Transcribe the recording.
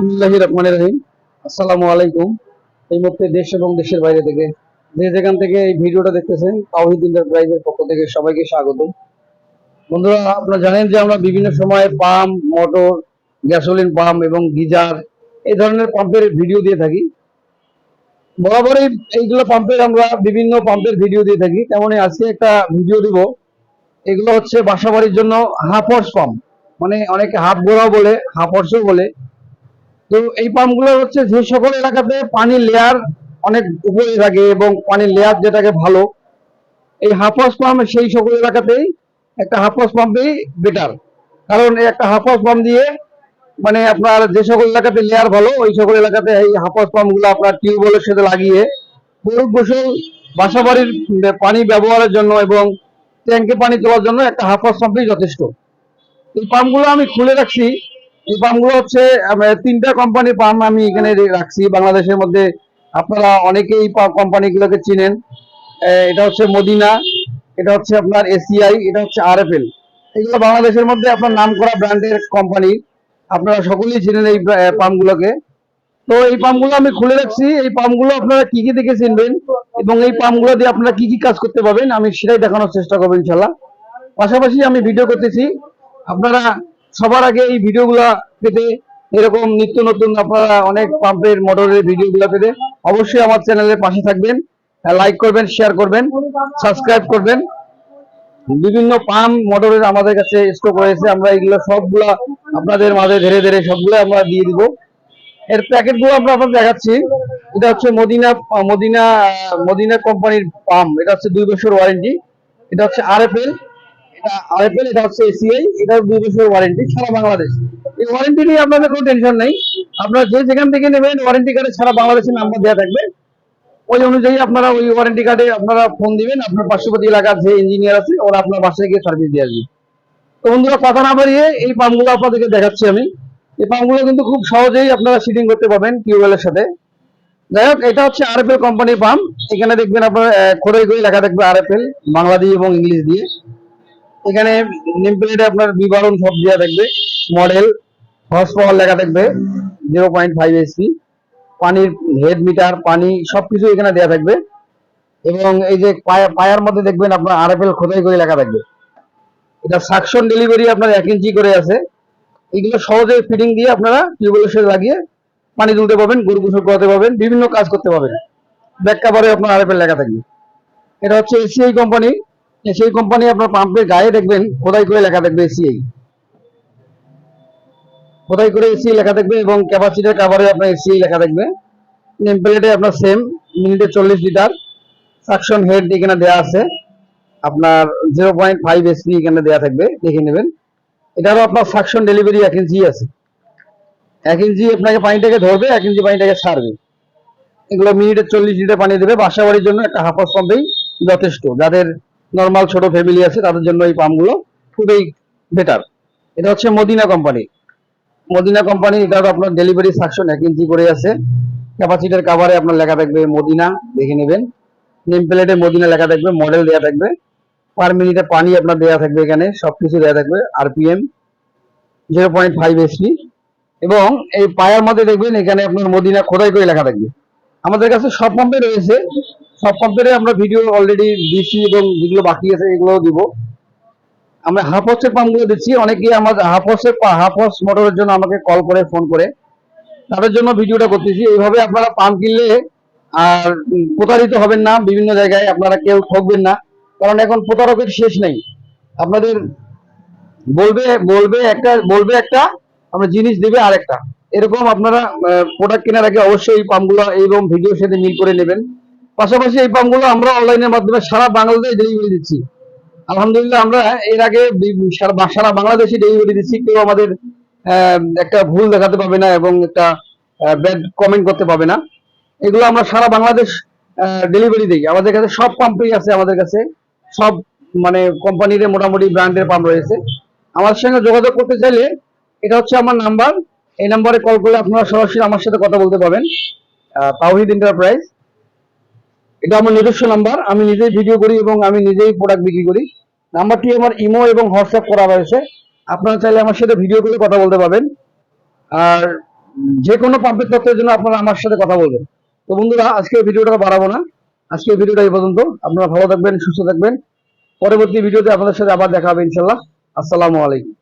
বিসমিল্লাহি রহমানির রহিম। আসসালামু আলাইকুম। এই মুহূর্তে দেশ এবং দেশের বাইরে থেকে যে যেখান থেকে এই ভিডিওটা দেখতেছেন, তাওহিদ এন্টারপ্রাইজের পক্ষ থেকে সবাইকে স্বাগত বন্ধুরা, আপনারা জানেন যে আমরা বিভিন্ন সময় পাম্প মোটর, গ্যাসোলিন পাম্প এবং গিজার এই ধরনের পাম্পের ভিডিও দিয়ে থাকি। বরাবরই এইগুলো পাম্পের আমরা বিভিন্ন পাম্পের ভিডিও দিয়ে থাকি। তেমনই আজকে একটা ভিডিও দিব। এগুলো হচ্ছে বাসাবাড়ির জন্য হাফ হর্স পাম্প। মানে অনেকে হাফ গোড়াও বলে, হাফ হর্সও বলে। তো এই পাম্পগুলো হচ্ছে যে সকল এলাকাতে পানির লেয়ার অনেক উপরে থাকে এবং পানির লেয়ার যেটাকে ভালো, এই হাফ হাউস পাম্প সেই সকল এলাকাতেই একটা হাফ হাউস পাম্পই বেটার কারণ এই একটা হাফ হাউস পাম্প দিয়ে মানে আপনার যে সকল এলাকাতে লেয়ার ভালো, ওই সকল এলাকাতে এই হাফ হাউস পাম্পগুলো আপনার টিউবওয়েলের সাথে লাগিয়ে গরু গোসল বাসা বাড়ির পানি ব্যবহারের জন্য এবং ট্যাঙ্কে পানি তোলার জন্য একটা হাফ হাউস পাম্পই যথেষ্ট। এই পাম্পগুলো আমি খুলে রাখছি। এই পাম্পগুলো হচ্ছে তিনটা কোম্পানির পাম্প আমি এখানে রাখছি, বাংলাদেশের মধ্যে আপনারা অনেকেই কোম্পানিগুলোকে চিনেন। এটা হচ্ছে মদিনা, এটা হচ্ছে আপনার এসিআই এটা হচ্ছে আরএফএল এগুলো বাংলাদেশের মধ্যে আপনার নাম করা ব্র্যান্ডের কোম্পানি আপনারা সকলেই চিনেন এই পাম্পগুলোকে তো এই পাম্পগুলো আমি খুলে রাখছি। এই পাম্পগুলো আপনারা কি কি দেখে চিনবেন? এবং এই পাম্পগুলো দিয়ে আপনারা কি কি কাজ করতে পারবেন? আমি সেটাই দেখানোর চেষ্টা করব ইনশাল্লাহ। পাশাপাশি আমি ভিডিও করতেছি। আপনারা সবার আগে এই ভিডিওগুলো পেতে, এরকম নিত্য নতুন আপনারা অনেক পাম্পের মোটরের ভিডিওগুলো পেতে অবশ্যই আমার চ্যানেলের পাশে থাকবেন। লাইক করবেন শেয়ার করবেন সাবস্ক্রাইব করবেন। বিভিন্ন পাম্প মোটরের আমাদের কাছে স্টক রয়েছে, আমরা এগুলো সবগুলা আপনাদের মাঝে ধীরে ধীরে সবগুলো আমরা দিয়ে দিব। এর প্যাকেটগুলো আমরা আপনাদের দেখাচ্ছি। এটা হচ্ছে মদিনা মদিনা মদিনা কোম্পানির পাম্প। এটা হচ্ছে দুই বছর ওয়ারেন্টি এটা হচ্ছে আরএফএল এটা আপনারা কথা না এই পাম্পগুলো আপনাদেরকে দেখাচ্ছি আমি। এই পাম্পগুলো কিন্তু খুব সহজেই আপনারা সিটিং করতে পারবেন টিউবওয়েলের সাথে। যাই হোক, এটা হচ্ছে আরএফএল কোম্পানির পাম্প। এখানে দেখবেন আপনার খোদাই করে লেখা থাকবে আরএফএল বাংলা দিয়ে এবং ইংলিশ দিয়ে। এখানে নেম প্লেটে আপনার বিবরণ সব দেওয়া থাকবে। মডেল হর্স পাওয়ার লেখা থাকবে জিরো পয়েন্ট ফাইভ এসপি পানির হেড মিটার পানি সবকিছু এখানে দেওয়া থাকবে। এবং এই যে পায়া- পায়ার মধ্যে দেখবেন আপনার আর এফ এল খোদাই করে লেখা থাকবে। এটা সাকশন ডেলিভারি আপনার এক ইঞ্চি করে আছে। এগুলো সহজে ফিটিং দিয়ে আপনারা টিউবওয়েলের লাগিয়ে পানি তুলতে পারবেন গরু গোসল করাতে পারবেন, বিভিন্ন কাজ করতে পারবেন। ব্যাক কাভারে আপনার আর এফ এল লেখা থাকবে। এটা হচ্ছে এসিআই কোম্পানি এসিআই কোম্পানি আপনার পাম্পের গায়ে দেখবেন, খোদাই করে লেখা থাকবে এসিআই খোদাই করে এসিআই লেখা থাকবে এবং ক্যাপাসিটার কাভারে আপনার এসিআই লেখা থাকবে। নেম প্লেটে আপনার সেম মিনিটে চল্লিশ লিটার সাকশন হেড এখানে দেওয়া আছে। আপনার জিরো পয়েন্ট ফাইভ এসপি এখানে দেওয়া থাকবে, দেখে নেবেন। এটারও আপনার সাকশন ডেলিভারি এক ইঞ্চি আছে। এক ইঞ্চি আপনাকে পানিটাকে ধরবে, এক ইঞ্চি পানিটাকে ছাড়বে এগুলো মিনিটে চল্লিশ লিটার পানি দেবে। বাসা বাড়ির জন্য একটা হাফ হাউস পাম্পেই যথেষ্ট। যাদের নর্মাল ছোট ফ্যামিলি আছে, তাদের জন্য এই পাম্পগুলো খুবই বেটার এটা হচ্ছে মদিনা কোম্পানি মদিনা কোম্পানি এটার আপনার ডেলিভারি সাকশন এক ইঞ্চি করে আছে। ক্যাপাসিটার কাভারে আপনার লেখা থাকবে মদিনা, দেখে নেবেন। নেম প্লেটে মদিনা লেখা থাকবে মডেল দেওয়া থাকবে। পার মিনিটে পানি আপনার দেওয়া থাকবে এখানে, সবকিছু দেওয়া থাকবে RPM zero point five SP এবং এই পায়ার মধ্যে দেখবেন, এখানে আপনার মদিনা খোদাই করে লেখা থাকবে। আমাদের কাছে সব পাম্পে রয়েছে। সব পাম্পের আমরা ভিডিও অলরেডি দিচ্ছি এবং যেগুলো বাকি আছে এগুলো দিব। আমরা হাফ হর্সের পাম্পগুলো দিচ্ছি। অনেকে আমাদের হাফ হর্সের হাফ হর্স মোটরের জন্য আমাকে কল করে ফোন করে। তাদের জন্য ভিডিওটা করতেছি। এইভাবে আপনারা পাম্প কিনলে আর প্রতারিত হবেন না। বিভিন্ন জায়গায় আপনারা কেউ ঠকবেন না। কারণ এখন প্রতারকের শেষ নেই। আপনাদের বলবে বলবে একটা বলবে একটা, আমরা জিনিস দেবে আরেকটা। এরকম আপনারা প্রোডাক্ট কেনার আগে অবশ্যই এই পাম্পগুলো এইরকম ভিডিওর সাথে মিল করে নেবেন। পাশাপাশি এই পাম্পগুলো আমরা অনলাইনের মাধ্যমে সারা বাংলাদেশে ডেলিভারি দিচ্ছি। আলহামদুলিল্লাহ আমরা এর আগে সারা বাংলাদেশে ডেলিভারি দিচ্ছি। কেউ আমাদের একটা ভুল দেখাতে পাবে না এবং একটা ব্যাড কমেন্ট করতে পাবে না। এগুলো আমরা সারা বাংলাদেশ ডেলিভারি দিই। আমাদের কাছে সব পাম্পই আছে আমাদের কাছে। সব মানে কোম্পানির মোটামুটি ব্র্যান্ডের পাম্প রয়েছে। আমার সঙ্গে যোগাযোগ করতে চাইলে এটা হচ্ছে আমার নাম্বার এই নাম্বারে কল করলে আপনারা সরাসরি আমার সাথে কথা বলতে পারবেন। তাওহিদ এন্টারপ্রাইজ এটা আমার নিজস্ব নাম্বার। আমি নিজেই ভিডিও করি এবং আমি নিজেই প্রোডাক্ট বিক্রি করি। নাম্বারটি আমার ইমো এবং হোয়াটসঅ্যাপ করা রয়েছে। আপনারা চাইলে আমার সাথে ভিডিও করে কথা বলতে পারবেন। আর যে কোনো পাম্পের তথ্যের জন্য আপনারা আমার সাথে কথা বলবেন। তো বন্ধুরা, আজকে ভিডিওটা বাড়াবো না। আজকে ভিডিওটা এই পর্যন্ত। আপনারা ভালো থাকবেন, সুস্থ থাকবেন। পরবর্তী ভিডিওতে আপনাদের সাথে আবার দেখা হবে ইনশাল্লাহ আসসালামু আলাইকুম।